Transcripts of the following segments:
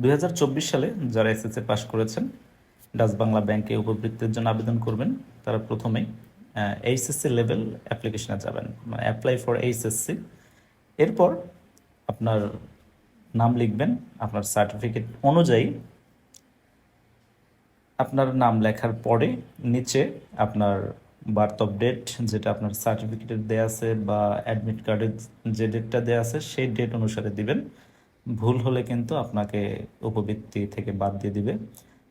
দুই হাজার চব্বিশ সালে যারা এসএসসি পাস করেছেন, ডাচ বাংলা ব্যাংকে উপবৃত্তির জন্য আবেদন করবেন, তারা প্রথমেই এইচএসসি লেভেল অ্যাপ্লিকেশনে যাবেন। মানে অ্যাপ্লাই ফর এইচএসসি। এরপর আপনার নাম লিখবেন, আপনার সার্টিফিকেট অনুযায়ী আপনার নাম লেখার পরে নিচে আপনার বার্থ অফ ডেট যেটা আপনার সার্টিফিকেটের দেয়া আছে বা অ্যাডমিট কার্ডের যে ডেটটা দেয়া আছে, সেই ডেট অনুসারে দিবেন। ভুল হলে কিন্তু আপনাকে উপবৃত্তি থেকে বাদ দিয়ে দিবে।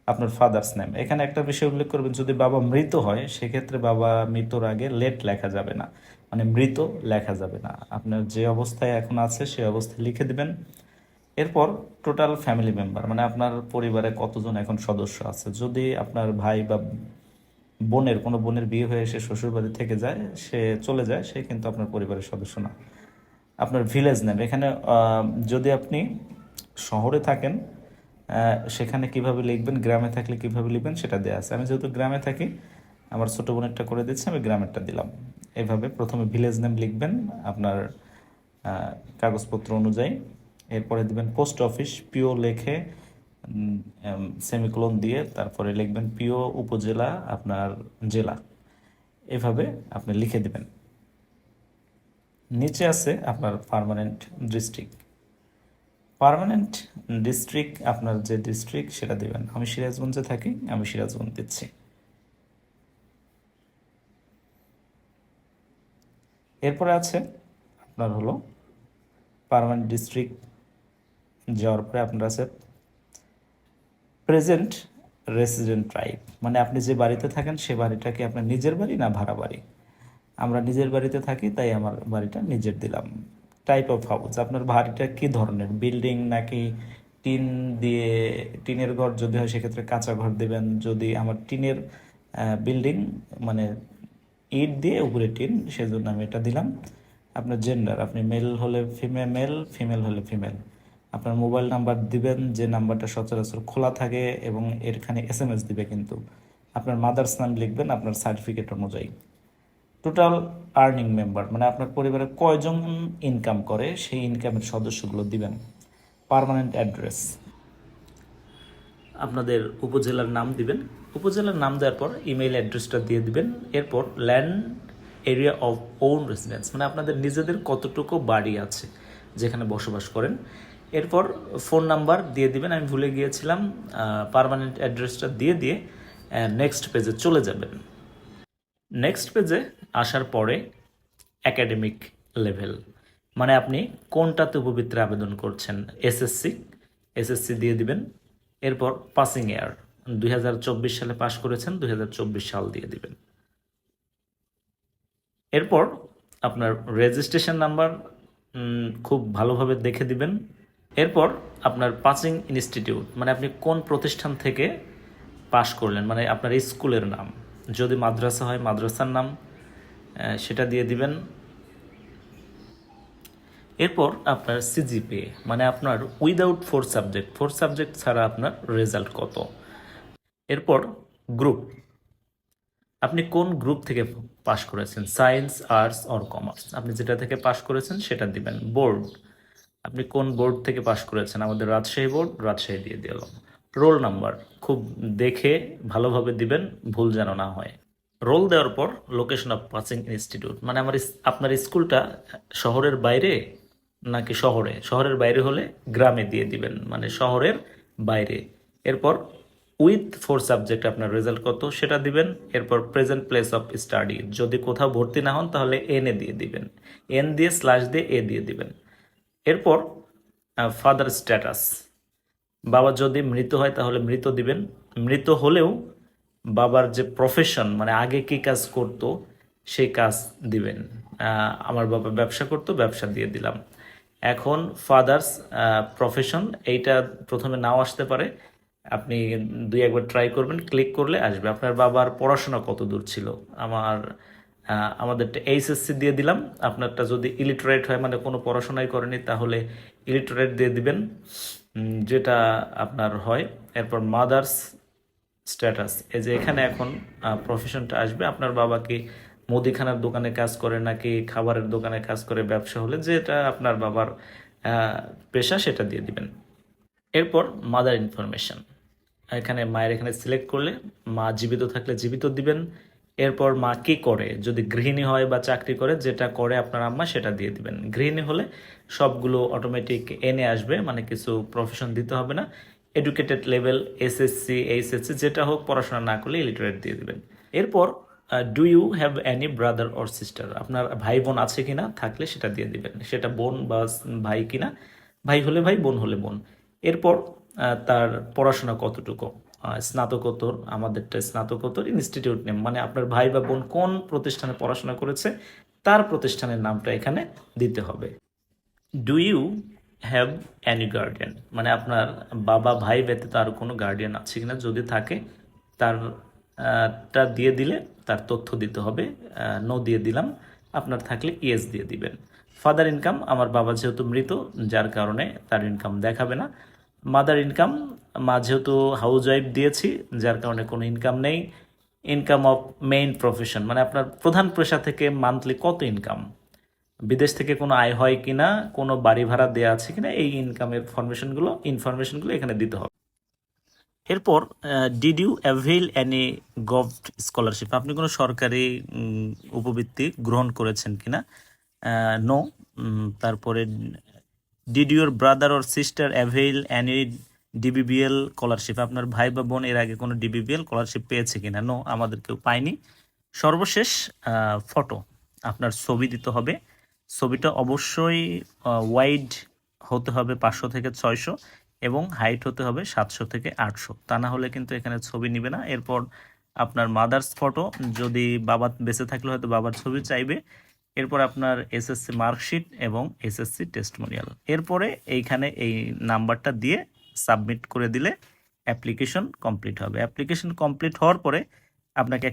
আপনার ফাদার্স নেম এখানে একটা বিষয় উল্লেখ করবেন, যদি বাবা মৃত হয়, সেক্ষেত্রে বাবা মৃত্যুর আগে লেট লেখা যাবে না। মানে মৃত লেখা যাবে না। আপনার যে অবস্থায় এখন আছে সেই অবস্থায় লিখে দিবেন। এরপর টোটাল ফ্যামিলি মেম্বার মানে আপনার পরিবারে কতজন এখন সদস্য আছে? যদি আপনার ভাই বা বোনের, কোনো বোনের বিয়ে হয়ে এসে শ্বশুরবাড়ি থেকে যায়, সে চলে যায়, সে কিন্তু আপনার পরিবারের সদস্য না। আপনার ভিলেজ নেম এখানে যদি আপনি শহরে থাকেন সেখানে কীভাবে লিখবেন, গ্রামে থাকলে কীভাবে লিখবেন, সেটা দেওয়া আছে। আমি যেহেতু গ্রামে থাকি, আমার ছোটো বোনেরটা করে দিচ্ছি আমি গ্রামেরটা দিলাম। এভাবে প্রথমে ভিলেজ নেম লিখবেন, আপনার কাগজপত্র অনুযায়ী। এরপরে দিবেন পোস্ট অফিস পিও লেখে সেমিকোলন দিয়ে তারপরে লিখবেন পিও উপজেলা, আপনার জেলা। এভাবে আপনি লিখে দিবেন। নিচে আছে আপনার পারমানেন্ট ডিস্ট্রিক্ট পার্মানেন্ট ডিস্ট্রিক্ট আপনার যে ডিস্ট্রিক্ট সেটা দিবেন। আমি সিরাজগঞ্জে থাকি, আমি সিরাজগঞ্জ দিচ্ছি। এরপরে আছে, আপনার হলো পারমানেন্ট ডিস্ট্রিক্ট যাওয়ার পরে আপনার আছে প্রেজেন্ট রেসিডেন্ট ট্রাইব মানে আপনি যে বাড়িতে থাকেন, সে বাড়িটা কি আপনার নিজের বাড়ি না ভাড়া বাড়ি? আমরা নিজের বাড়িতে থাকি, তাই আমার বাড়িটা নিজের দিলাম। টাইপ অফ হাউস আপনার বাড়িটা কি ধরনের? বিল্ডিং নাকি টিন দিয়ে, টিনের ঘর যদি হয় সেক্ষেত্রে কাঁচা ঘর দেবেন। যদি আমার টিনের বিল্ডিং মানে ইট দিয়ে উপরে টিন, সেজন্য আমি এটা দিলাম। আপনার জেন্ডার আপনি মেল হলে ফিমেল মেল ফিমেল হলে ফিমেল আপনার মোবাইল নাম্বার দিবেন, যে নাম্বারটা সচরাচর খোলা থাকে এবং এরখানে এস এম এস দিবে কিন্তু। আপনার মাদার্স নাম লিখবেন, আপনার সার্টিফিকেট অনুযায়ী। টোটাল আর্নিং মেম্বার মানে আপনার পরিবারে কয়জন ইনকাম করে, সেই ইনকামের সদস্যগুলো দিবেন। পারমানেন্ট অ্যাড্রেস আপনাদের উপজেলার নাম দিবেন। উপজেলার নাম দেওয়ার পর ইমেইল অ্যাড্রেসটা দিয়ে দিবেন। এরপর land area of own residence মানে আপনাদের নিজেদের কতটুকু বাড়ি আছে যেখানে বসবাস করেন। এরপর ফোন নাম্বার দিয়ে দিবেন। আমি ভুলে গিয়েছিলাম পারমানেন্ট অ্যাড্রেসটা দিয়ে দিয়ে নেক্সট পেজে চলে যাবেন। নেক্সট পেজে আসার পরে একাডেমিক লেভেল মানে আপনি কোনটাতে উপবৃত্তির আবেদন করছেন? এসএসসি এসএসসি দিয়ে দিবেন। এরপর পাসিং ইয়ার দুই হাজার চব্বিশ সালে পাশ করেছেন দু হাজার চব্বিশ সাল দিয়ে দিবেন। এরপর আপনার রেজিস্ট্রেশন নাম্বার খুব ভালোভাবে দেখে দিবেন। এরপর আপনার পাসিং ইনস্টিটিউট মানে আপনি কোন প্রতিষ্ঠান থেকে পাশ করলেন? মানে আপনার স্কুলের নাম। যদি মাদ্রাসা হয়, মাদ্রাসার নাম। সেটা দিয়ে দিবেন। এরপর আপনার সিজিপি মানে আপনার without four subject four subject ছাড়া আপনার রেজাল্ট কত? এরপর গ্রুপ আপনি কোন গ্রুপ থেকে পাশ করেছেন? সায়েন্স আর্টস অর কমার্স আপনি যেটা থেকে পাশ করেছেন সেটা দিবেন। বোর্ড আপনি কোন বোর্ড থেকে পাশ করেছেন? আমাদের রাজশাহী বোর্ড রাজশাহী দিয়ে দিলাম। রোল নাম্বার খুব দেখে ভালোভাবে দিবেন, ভুল যেন না হয়। রোল দেওয়ার পর লোকেশন অফ পাসিং ইনস্টিটিউট মানে আমার আপনার স্কুলটা শহরের বাইরে নাকি শহরে? শহরের বাইরে হলে গ্রামে দিয়ে দিবেন মানে শহরের বাইরে। এরপর উইথ ফোর সাবজেক্ট আপনার রেজাল্ট কত সেটা দিবেন, এরপর প্রেজেন্ট প্লেস অফ স্টাডি যদি কোথাও ভর্তি না হন তাহলে এন এ দিয়ে দিবেন। এন দিয়ে স্ল্যাশ দিয়ে এ দিয়ে দিবেন। এরপর ফাদার স্ট্যাটাস বাবা যদি মৃত হয় তাহলে মৃত দিবেন। মৃত হলেও বাবার যে প্রফেশন মানে আগে কি কাজ করত সেই কাজ দিবেন। আমার বাবা ব্যবসা করতো, ব্যবসা দিয়ে দিলাম। এখন ফাদার্স প্রফেশন এইটা প্রথমে নাও আসতে পারে। আপনি দুই একবার ট্রাই করবেন ক্লিক করলে আসবে। আপনার বাবার পড়াশোনা কত দূর ছিল? আমার আমাদেরটা এইচএসসি দিয়ে দিলাম। আপনারটা যদি ইলিটারেট হয় মানে কোনো পড়াশোনাই করেনি, তাহলে ইলিটারেট দিয়ে দিবেন। যেটা আপনার হয়। এরপর মাদার্স স্ট্যাটাস এই যে এখানে এখন প্রফেশনটা আসবে। আপনার বাবা কি মুদিখানার দোকানে কাজ করে নাকি খাবারের দোকানে কাজ করে ব্যবসা হলে যেটা আপনার বাবার পেশা সেটা দিয়ে দিবেন। এরপর মাদার ইনফরমেশন এখানে মায়ের এখানে সিলেক্ট করলে মা জীবিত থাকলে জীবিত দিবেন। এরপর মা কী করে? যদি গৃহিণী হয় বা চাকরি করে, যেটা করে আপনার আম্মা সেটা দিয়ে দিবেন। গৃহিণী হলে সবগুলো অটোমেটিক এনে আসবে মানে কিছু প্রফেশন দিতে হবে না। এডুকেটেড লেভেল এসএসসি এইচএসসি যেটা হোক পড়াশোনা না করলে ইলিটারেট দিয়ে দেবেন। এরপর do you have any brother or sister আপনার ভাই বোন আছে কিনা থাকলে সেটা দিয়ে দিবেন। সেটা বোন বা ভাই কিনা, ভাই হলে ভাই, বোন হলে বোন। এরপর তার পড়াশোনা কতটুকু? স্নাতকোত্তর, আমাদেরটা স্নাতকোত্তর ইনস্টিটিউট নেম মানে আপনার ভাই বা বোন কোন প্রতিষ্ঠানে পড়াশোনা করেছে, তার প্রতিষ্ঠানের নামটা এখানে দিতে হবে। Do you have any guardian মানে আপনার বাবা, ভাই ব্যতীত আর কোনো গার্ডিয়ান আছে কিনা যদি থাকে, তার টা দিয়ে দিলে তার তথ্য দিতে হবে। নো দিয়ে দিলাম। আপনার থাকলে ইয়েস দিয়ে দিবেন। ফাদার ইনকাম আমার বাবা যেহেতু মৃত, যার কারণে তার ইনকাম দেখাবে না। মাদার ইনকাম মা যেহেতু হাউস ওয়াইফ দিয়েছি, যার কারণে কোনো ইনকাম নেই। ইনকাম অফ মেইন প্রফেশন মানে আপনার প্রধান পেশা থেকে মান্থলি কত ইনকাম বিদেশ থেকে কোনো আয় হয় কিনা, কোনো বাড়ি ভাড়া দেওয়া আছে কিনা, এই ইনকামের ফরমেশনগুলো ইনফরমেশনগুলো এখানে দিতে হবে। এরপর did you avail any govt scholarship আপনি কোনো সরকারি উপবৃত্তি গ্রহণ করেছেন কিনা? নো তারপরে did your brother or sister avail any DBBL scholarship আপনার ভাই বা বোন এর আগে কোনো ডিবিবিএল স্কলারশিপ পেয়েছে কিনা? নো আমাদের কেউ পায়নি। সর্বশেষ ফটো আপনার ছবি দিতে হবে। ছবিটা অবশ্যই ওয়াইড হতে হবে পাঁচশো থেকে ছয়শো এবং হাইট হতে হবে সাতশো থেকে আটশো। তা না হলে কিন্তু এখানে ছবি নিবে না। এরপর আপনার মাদার্স ফটো যদি বাবা বেঁচে থাকলে হয়তো বাবার ছবি চাইবে। এরপর আপনার এসএসসি মার্কশিট এবং এসএসসি টেস্টমোনিয়াল এরপরে এইখানে এই নাম্বারটা দিয়ে সাবমিট করে দিলে অ্যাপ্লিকেশন কমপ্লিট হবে। অ্যাপ্লিকেশন কমপ্লিট হওয়ার পরে আপনাকে